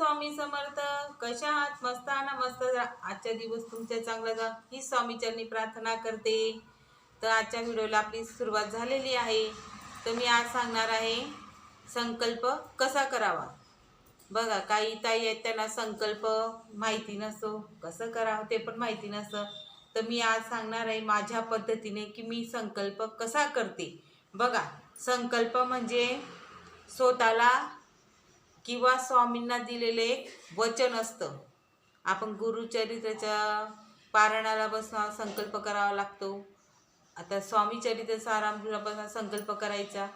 स्वामी समर्थ कशा आहात मस्त ना मस्त आजचा दिवस तुमच्या चांगला जा. ही स्वामीचरणी प्रार्थना करते. तर आजच्या व्हिडिओला आपली सुरुवात झालेली आहे. तर मी आज सांगणार आहे संकल्प कसा करावा? बघा काही ताई आहेत त्यांना संकल्प माहिती नसतो. कसं करावं ते पण माहिती नसतं. तर मी आज सांगणार आहे माझ्या पद्धतीने की मी संकल्प कसा करते. बघा संकल्प म्हणजे स्वतःला किंवा स्वामींना दिलेले एक वचन असतं. आपण गुरुचरित्राच्या पारणाला बसणं संकल्प करावा लागतो. आता स्वामी चरित्र सारामृतापासून संकल्प करायचा.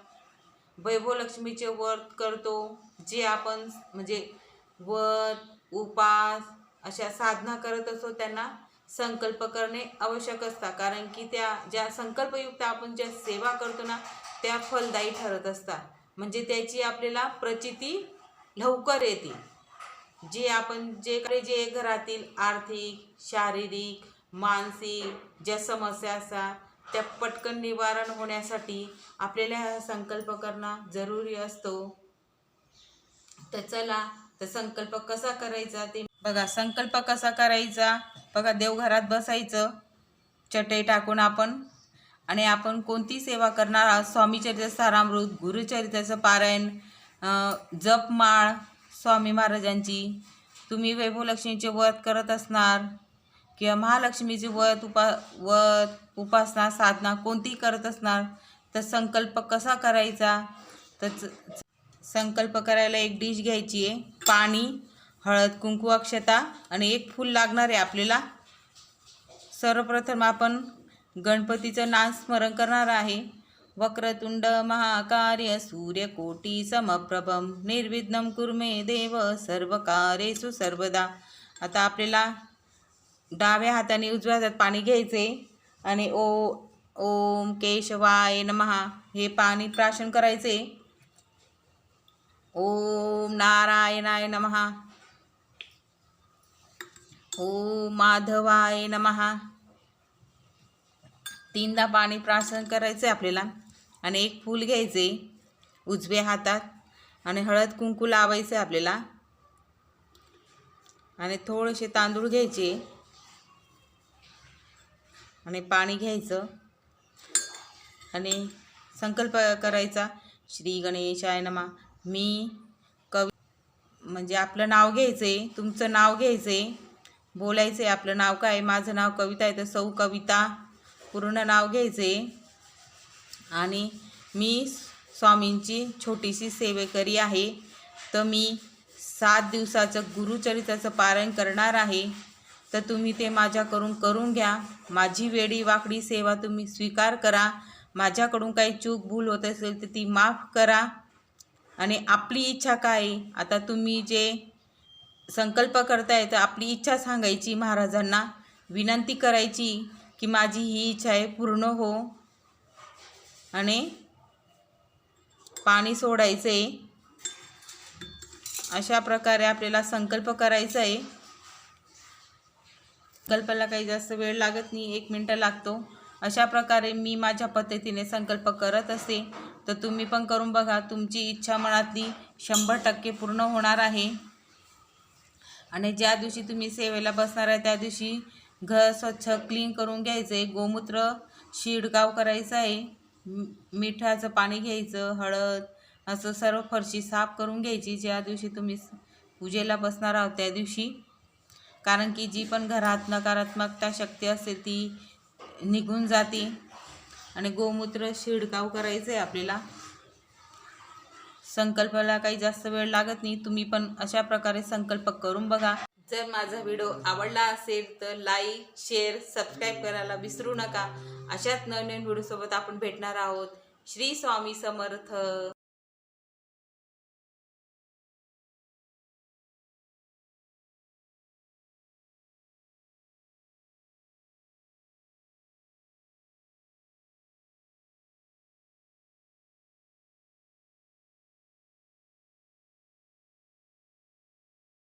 वैभवलक्ष्मीचे व्रत करतो. जे आपण म्हणजे व्रत उपास अशा साधना करत असतो त्यांना संकल्प करणे आवश्यक असतात. कारण की त्या ज्या संकल्पयुक्त आपण ज्या सेवा करतो ना त्या फलदायी ठरत असतात. म्हणजे त्याची आपल्याला प्रचिती लवकर येते जे आपण जे काही जे घरातील आर्थिक शारीरिक मानसिक ज्या समस्या असतात त्या पटकन निवारण होण्यासाठी आपल्याला हा संकल्प करणं जरुरी असतो. तर चला तर संकल्प कसा करायचा ते बघा. संकल्प कसा करायचा? बघा देवघरात बसायचं चटई टाकून आपण आणि आपण कोणती सेवा करणार आहोत? स्वामीचरित्र सारामृत गुरुचरित्राचं पारायण जपमाळ स्वामी महाराजांची. तुम्ही वैभवलक्ष्मीचे व्रत करत असणार किंवा महालक्ष्मीचे व्रत उपा व्रत उपासना साधना कोणतीही करत असणार तर संकल्प कसा करायचा? तर संकल्प करायला एक डिश घ्यायची आहे. पाणी हळद कुंकू अक्षता आणि एक फूल लागणार आहे आपल्याला. सर्वप्रथम आपण गणपतीचं नामस्मरण करणार आहे. वक्रतुंड महाकार्य सूर्यकोटी समप्रभम निर्विघ्नं कुर्मे देव सर्वकारेषु सर्वदा। आता आपल्याला डाव्या हाताने उजव्या हातात पाणी घ्यायचे आणि ओ ओम केशवाय नमहा हे पाणी प्राशन करायचे. ओम नारायणाय नमहा ओम माधवाय नमहा तीनदा पाणी प्राशन करायचे आपल्याला. आणि एक फूल घ्यायचे उजव्या हातात आणि हळद कुंकू लावायचं आहे आपल्याला. आणि थोडेसे तांदूळ घ्यायचे. आणि पाणी घ्यायचं. आणि संकल्प करायचा श्री गणेशाय नमा. मी कवी म्हणजे आपलं नाव घ्यायचं आहे तुमचं नाव घ्यायचं आहे बोलायचं आहे आपलं नाव काय आहे? माझं नाव कविता आहे तर सौ कविता पूर्ण नाव घ्यायचे. आणि मी स्वामींची छोटीशी सेवेकरी आहे. तर मी सात दिवसाचं गुरुचरित्राचं पारायण करणार आहे. तर तुम्ही ते माझ्याकडून करून घ्या. माझी वेडी वाकडी सेवा तुम्ही स्वीकार करा. माझ्याकडून काही चूक भूल होत असेल तर ती माफ करा. आणि आपली इच्छा काय? आहे? आता तुम्ही जे संकल्प करताय तर आपली इच्छा सांगायची महाराजांना. विनंती करायची की माझी ही इच्छा आहे पूर्ण हो. आणि पाणी सोडायचं आहे अशा प्रकारे आपल्याला संकल्प करायचा आहे संकल्पाला काही जास्त वेळ लागत नाही एक मिनटं लागतो. अशा प्रकारे मी माझ्या पद्धतीने संकल्प करत असते. तर तुम्ही पण करून बघा तुमची इच्छा मनातली शंभर टक्के पूर्ण होणार आहे. आणि ज्या दिवशी तुम्ही सेवेला बसणार आहे त्या दिवशी घर स्वच्छ क्लीन करून घ्यायचं आहे गोमूत्र शिडकाव करायचं आहे मिठाचं पाणी घ्यायचं हळद असं सर्व फरशी साफ करून घ्यायची. ज्या दिवशी तुम्ही पूजेला बसणार आहोत त्या दिवशी. कारण की जी पण घरात नकारात्मकता शक्ती असते ती निघून जाते. आणि गोमूत्र शिडकाव करायचं आहे आपल्याला. संकल्पाला काही जास्त वेळ लागत नाही. तुम्ही पण अशा प्रकारे संकल्प करून बघा. जर माझा व्हिडिओ आवडला असेल तर लाईक शेअर सबस्क्राईब करायला विसरू नका. अशाच नवनवीन व्हिडिओसोबत आपण भेटणार आहोत. श्री स्वामी समर्थ.